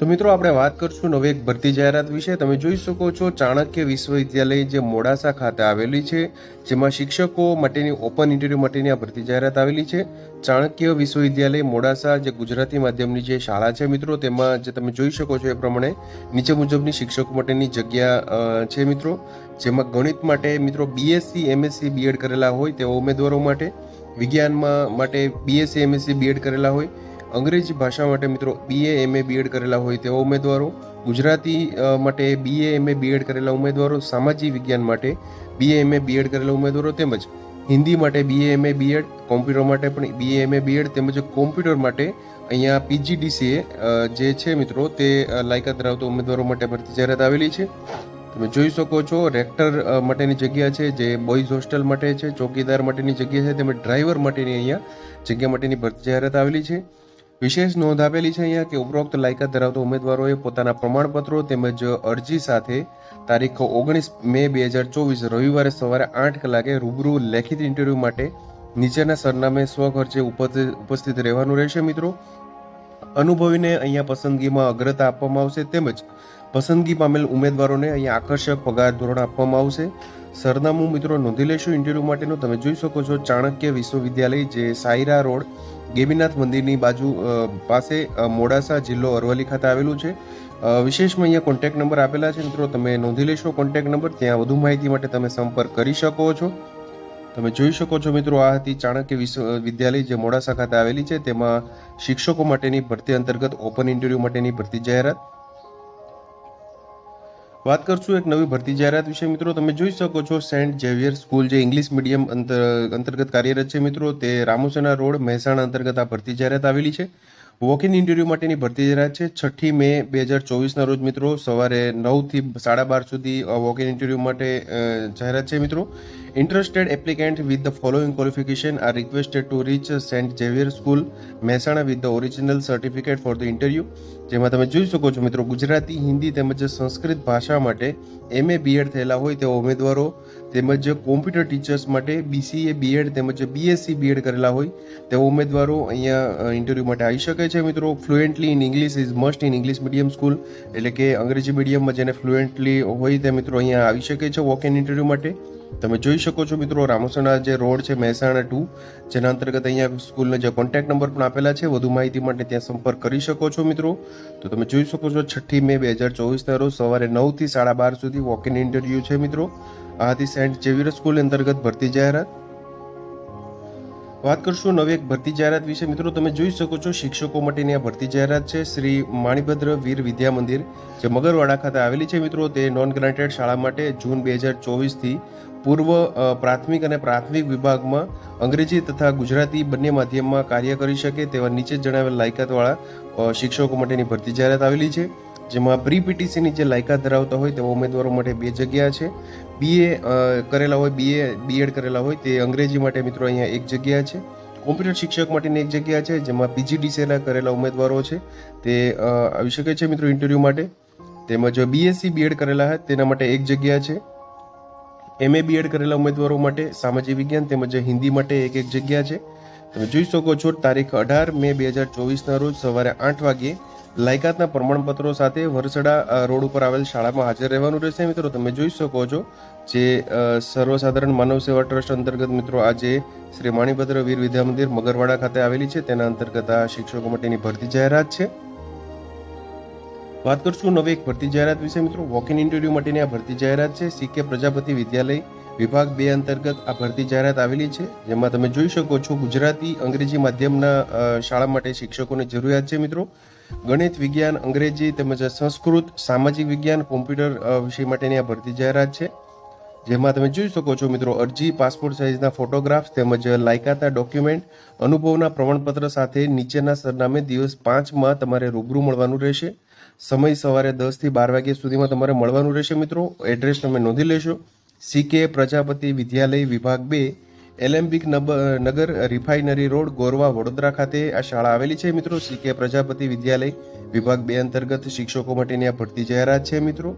તો મિત્રો, આપણે વાત કરશું નવી એક ભરતી જાહેરાત વિશે. તમે જોઈ શકો છો, ચાણક્ય વિશ્વવિદ્યાલય જે મોડાસા ખાતે આવેલી છે, જેમાં શિક્ષકો માટેની ઓપન ઇન્ટરવ્યૂ માટેની આ ભરતી જાહેરાત આવેલી છે. ચાણક્ય વિશ્વવિદ્યાલય મોડાસા જે ગુજરાતી માધ્યમની જે શાળા છે મિત્રો, તેમાં જે તમે જોઈ શકો છો એ પ્રમાણે નીચે મુજબની શિક્ષકો માટેની જગ્યા છે મિત્રો. જેમાં ગણિત માટે મિત્રો બીએસસી એમએસસી બીએડ કરેલા હોય તેવા ઉમેદવારો માટે, વિજ્ઞાનમાં માટે બીએસસી એમએસસી બીએડ કરેલા હોય અંગ્રેજી ભાષા માટે મિત્રો બીએ એમએ બીએડ કરેલા હોય તેવા ઉમેદવારો, ગુજરાતી માટે બીએ એમએ બીએડ કરેલા ઉમેદવારો, સામાજિક વિજ્ઞાન માટે બીએ એમએ બીએડ કરેલા ઉમેદવારો તેમજ હિન્દી માટે બીએ એમએ બીએડ કોમ્પ્યુટર માટે પણ બીએ એમએ બીએડ તેમજ કોમ્પ્યુટર માટે અહીંયા પીજીડીસીએ જે છે મિત્રો તે લાયકાત ધરાવતા ઉમેદવારો માટે ભરતી જાહેરાત આવેલી છે. તમે જોઈ શકો છો રેક્ટર માટેની જગ્યા છે, જે બોયઝ હોસ્ટેલ માટે છે, ચોકીદાર માટેની જગ્યા છે, તેમજ ડ્રાઈવર માટેની અહીંયા જગ્યા માટેની ભરતી જાહેરાત આવેલી છે. વિશેષ નોંધ આપેલી છે અહીંયા કે ઉપરોક્ત લાયકાત ધરાવતા ઉમેદવારોએ પોતાના પ્રમાણપત્રો તેમજ અરજી સાથે તારીખ ઓગણીસ મે બે હજાર ચોવીસ રવિવારે સવારે આઠ કલાકે રૂબરૂ લેખિત ઇન્ટરવ્યૂ માટે નીચેના સરનામે સ્વખર્ચે ઉપસ્થિત રહેવાનું રહેશે મિત્રો. અનુભવીને અહીંયા પસંદગીમાં અગ્રતા આપવામાં આવશે તેમજ પસંદગી પામેલ ઉમેદવારોને અહીંયા આકર્ષક પગાર ધોરણ આપવામાં આવશે. સરનામું મિત્રો નોંધી લેશો ઇન્ટરવ્યૂ માટેનું. તમે જોઈ શકો છો ચાણક્ય વિશ્વવિદ્યાલય જે સાયરા રોડ, ગેબીનાથ મંદિરની બાજુ પાસે મોડાસા જિલ્લો અરવલ્લી ખાતે આવેલું છે. વિશેષમાં અહીંયા કોન્ટેક નંબર આપેલા છે મિત્રો. તમે નોંધી લેશો કોન્ટેક્ટ નંબર ત્યાં વધુ માહિતી માટે તમે સંપર્ક કરી શકો છો. તમે જોઈ શકો છો મિત્રો, આ હતી ચાણક્ય વિશ્વવિદ્યાલય જે મોડાસા ખાતે આવેલી છે. તેમાં શિક્ષકો માટેની ભરતી અંતર્ગત ઓપન ઇન્ટરવ્યૂ માટેની ભરતી જાહેરાત. વાત કરશું એક નવી ભરતી જાહેરાત વિશે. મિત્રો, તમે જોઈ શકો છો સેન્ટ ઝેવિયર સ્કૂલ જે ઇંગ્લિશ મીડિયમ અંતર, અંતર્ગત કાર્યરત છે મિત્રો, તે રામોસેના રોડ મહેસાણા અંતર્ગત આ ભરતી જાહેરાત આવેલી છે. વોક ઇન ઇન્ટરવ્યૂ માટેની ભરતી જાહેરાત છે. છઠ્ઠી મે બે હજાર ચોવીસના રોજ મિત્રો, સવારે નવથી સાડા બાર સુધી વોક ઇન ઇન્ટરવ્યૂ માટે જાહેરાત છે મિત્રો. Interested applicant with the following qualification are requested to reach Saint Xavier school, Mehsana with the original certificate for the interview. જેમાં તમે જોઈ શકો છો મિત્રો, ગુજરાતી, હિન્દી તેમજ સંસ્કૃત ભાષા માટે એમએ બીએડ થયેલા હોય તેવા ઉમેદવારો તેમજ કોમ્પ્યુટર ટીચર્સ માટે બીસીએ બીએડ તેમજ બીએસસી બીએડ કરેલા હોય તેવા ઉમેદવારો અહીંયા ઇન્ટરવ્યૂ માટે આવી શકે છે મિત્રો. Fluently in English is must in English medium school એટલે કે અંગ્રેજી મીડિયમમાં જેને ફ્લુએન્ટલી હોય તે મિત્રો અહીંયા આવી શકે છે વોક ઇન ઇન્ટરવ્યૂ માટે. તમે જોઈ શકો છો મિત્રો, રામોસણા જે રોડ છે, મહેસાણા ટુ, જેના અંતર્ગત અહીંયા સ્કૂલને જે કોન્ટેક્ટ નંબર પણ આપેલા છે, વધુ માહિતી માટે ત્યાં સંપર્ક કરી શકો છો મિત્રો. તો તમે જોઈ શકો છો, છઠ્ઠી મે બે હજાર ચોવીસના રોજ સવારે નવથી સાડા બાર સુધી વોક ઇન ઇન્ટરવ્યૂ છે મિત્રો. આ હતી સેન્ટ ઝેવિયર સ્કૂલ અંતર્ગત ભરતી જાહેરાત. વાત કરશું નવી એક ભરતી જાહેરાત વિશે. મિત્રો, તમે જોઈ શકો છો, શિક્ષકો માટેની આ ભરતી જાહેરાત છે. શ્રી માણીભદ્ર વીર વિદ્યા મંદિર, જે મગરવાડા ખાતે આવેલી છે મિત્રો. તે નોન ગ્રાન્ટેડ શાળા માટે જૂન બે હજાર ચોવીસથી પૂર્વ પ્રાથમિક અને પ્રાથમિક વિભાગમાં અંગ્રેજી તથા ગુજરાતી બંને માધ્યમમાં કાર્ય કરી શકે તેવા નીચે જણાવેલ લાયકાતવાળા શિક્ષકો માટેની ભરતી જાહેરાત આવેલી છે, જેમાં પ્રી પીટીસીની જે લાયકાત ધરાવતા હોય તેવા ઉમેદવારો માટે બે જગ્યા છે. બીએ કરેલા હોય બીએ બીએડ કરેલા હોય તે અંગ્રેજી માટે મિત્રો અહીંયા એક જગ્યા છે. કોમ્પ્યુટર શિક્ષક માટેની એક જગ્યા છે, જેમાં પીજીડીસીના કરેલા ઉમેદવારો છે. તે આવી શકે છે મિત્રો ઇન્ટરવ્યૂ માટે. તેમજ બીએસસી બીએડ કરેલા હોય તેના માટે એક જગ્યા છે. એમએ બીએડ કરેલા ઉમેદવારો માટે સામાજિક વિજ્ઞાન તેમજ હિન્દી માટે એક એક જગ્યા છે. તમે જોઈ શકો છો, તારીખ અઢાર મે બે હજાર ચોવીસના રોજ સવારે આઠ વાગ્યે લાયકાતના પ્રમાણપત્રો સાથે વરસડા રોડ ઉપર આવેલ શાળામાં હાજર રહેવાનું રહેશે. મિત્રો, તમે જોઈ શકો છો જે સર્વસાધારણ માનવ સેવા ટ્રસ્ટ અંતર્ગત મિત્રો આજે શ્રી માણીભદ્ર વીર વિદ્યા મંદિર મગરવાડા ખાતે આવેલી છે. તેના અંતર્ગત આ શિક્ષકો માટેની ભરતી જાહેરાત છે. વાત કરશું નવી એક ભરતી જાહેરાત વિશે. મિત્રો વોક ઇન ઇન્ટરવ્યૂ માટેની આ ભરતી જાહેરાત છે. સીકે પ્રજાપતિ વિદ્યાલય વિભાગ બે અંતર્ગત આ ભરતી જાહેરાત આવેલી છે, જેમાં તમે જોઈ શકો છો ગુજરાતી, અંગ્રેજી માધ્યમના શાળા માટે શિક્ષકોની જરૂરિયાત છે. મિત્રો, ગણિત વિજ્ઞાન, અંગ્રેજી તેમજ સંસ્કૃત, સામાજિક વિજ્ઞાન, કોમ્પ્યુટર વિષય માટેની આ ભરતી જાહેરાત છે. જેમાં તમે જોઈ શકો છો મિત્રો, અરજી પાસપોર્ટ સાઇઝના ફોટોગ્રાફ્સ તેમજ લાયકાતા ડોક્યુમેન્ટ અનુભવના પ્રમાણપત્ર સાથે નીચેના સરનામે દિવસ પાંચમાં તમારે રૂબરૂ મળવાનું રહેશે. સમય સવારે દસથી બાર વાગ્યા સુધીમાં તમારે મળવાનું રહેશે મિત્રો. એડ્રેસ તમે નોંધી લેશો. સીકે પ્રજાપતિ વિદ્યાલય વિભાગ બે, એલેમ્બિક નગર રિફાઇનરી રોડ, ગોરવા, વડોદરા ખાતે આ શાળા આવેલી છે મિત્રો. સીકે પ્રજાપતિ વિદ્યાલય વિભાગ બે અંતર્ગત શિક્ષકો માટેની આ ભરતી જાહેરાત છે મિત્રો.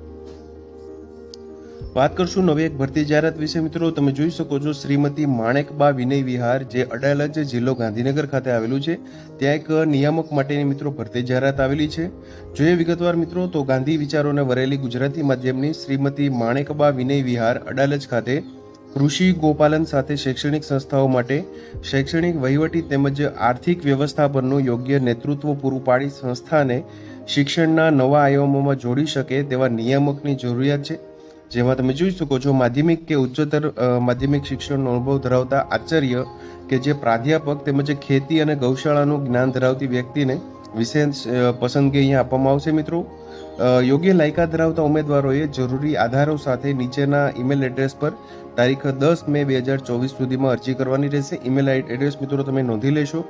વાત કરશું નવી એક ભરતી જાહેરાત વિશે. મિત્રો, તમે જોઈ શકો છો શ્રીમતી માણેકબા વિનય વિહાર, જે અડાલજ જિલ્લો ગાંધીનગર ખાતે આવેલું છે. ત્યાં એક નિયામક માટેની મિત્રો ભરતી જાહેરાત આવેલી છે. જોઈએ વિગતવાર મિત્રો, તો ગાંધી વિચારોને વરેલી ગુજરાતી માધ્યમની શ્રીમતી માણેકબા વિનય વિહાર અડાલજ ખાતે કૃષિ ગોપાલન સાથે શૈક્ષણિક સંસ્થાઓ માટે શૈક્ષણિક વહીવટી તેમજ આર્થિક વ્યવસ્થાપનનું યોગ્ય નેતૃત્વ પૂરું પાડી સંસ્થાને શિક્ષણના નવા આયામોમાં જોડી શકે તેવા નિયામકની જરૂરિયાત છે. જેમાં તમે જોઈ શકો છો, માધ્યમિક કે ઉચ્ચતર માધ્યમિક શિક્ષણનો અનુભવ ધરાવતા આચાર્ય કે જે પ્રાધ્યાપક તેમજ ખેતી અને ગૌશાળાનું જ્ઞાન ધરાવતી વ્યક્તિને વિશેષ પસંદગી અહીંયા આપવામાં આવશે મિત્રો. યોગ્ય લાયકાત ધરાવતા ઉમેદવારોએ જરૂરી આધારો સાથે નીચેના ઈમેલ એડ્રેસ પર તારીખ દસ મે બે હજાર ચોવીસ સુધીમાં અરજી કરવાની રહેશે. ઈમેલ એડ્રેસ મિત્રો તમે નોંધી લેશો.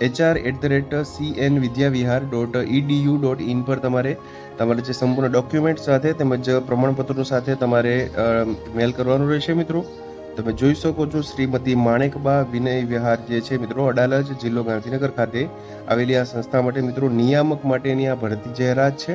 HR at the rate C N Vidyavihar dot EDU dot in પર તમારે તમારે જે સંપૂર્ણ ડોક્યુમેન્ટ સાથે તેમજ પ્રમાણપત્રો સાથે તમારે મેલ કરવાનું રહેશે મિત્રો. તમે જોઈ શકો છો શ્રીમતી માણેકબા વિનય વિહાર જે છે મિત્રો અડાલજ જિલ્લો ગાંધીનગર ખાતે આવેલી આ સંસ્થા માટે મિત્રો નિયામક માટેની આ ભરતી જાહેરાત છે.